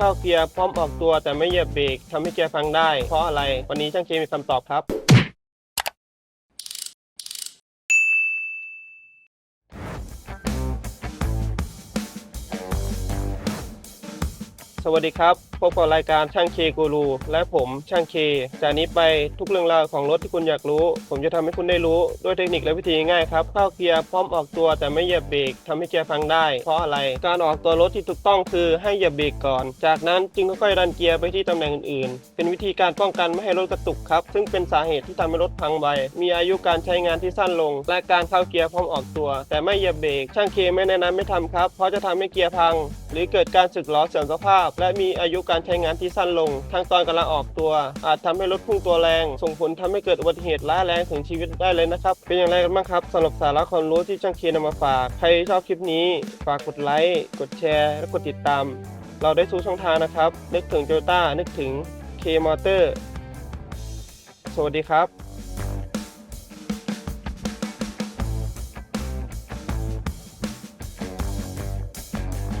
เข้าเกียร์พร้อมออกตัวแต่ไม่เหยียบเบรกทำให้เกียร์พังได้ เพราะอะไร วันนี้ช่างเคมีคำตอบครับ สวัสดีครับพบกับรายการช่างเคกูรูและผมช่างเค จากนี้ไปทุกเรื่องราวของรถที่คุณอยากรู้ ผมจะทำให้คุณได้รู้ด้วยเทคนิคและวิธีง่ายครับเข้าเกียร์พร้อมออกตัวแต่ไม่เหยียบเบรกทำให้เกียร์พังได้ เพราะอะไร การออกตัวรถที่ถูกต้องคือให้เหยียบเบรกก่อน จากนั้นจึงค่อยๆดันเกียร์ไปที่ตำแหน่งอื่นๆ เป็นวิธีการป้องกันไม่ให้รถกระตุกครับ ซึ่งเป็นสาเหตุที่ทำให้รถพังไวมีอายุการใช้งานที่สั้นลง และการเข้าเกียร์พร้อมออกตัว แต่ไม่เหยียบเบรกช่างเคไม่แนะนำไม่ทำครับเพราะจะทำให้เกียร์พัง หรือเกิดการสึกหรอเสื่อมสภาพ และมีอายุการใช้งานที่สั้นลงทั้งตอนกำลังออกตัว อาจทำให้รถพุ่งตัวแรง ส่งผลทำให้เกิดอุบัติเหตุร้ายแรงถึงชีวิตได้เลยนะครับ เป็นอย่างไรกันบ้างครับสำหรับสาระความรู้ที่ช่างเคนำมาฝาก ใครชอบคลิปนี้ ฝากกดไลค์ กดแชร์ และกดติดตาม เราได้สู่ช่องทางนะครับ นึกถึงโจต้านึกถึงเคมอเตอร์สวัสดีครับ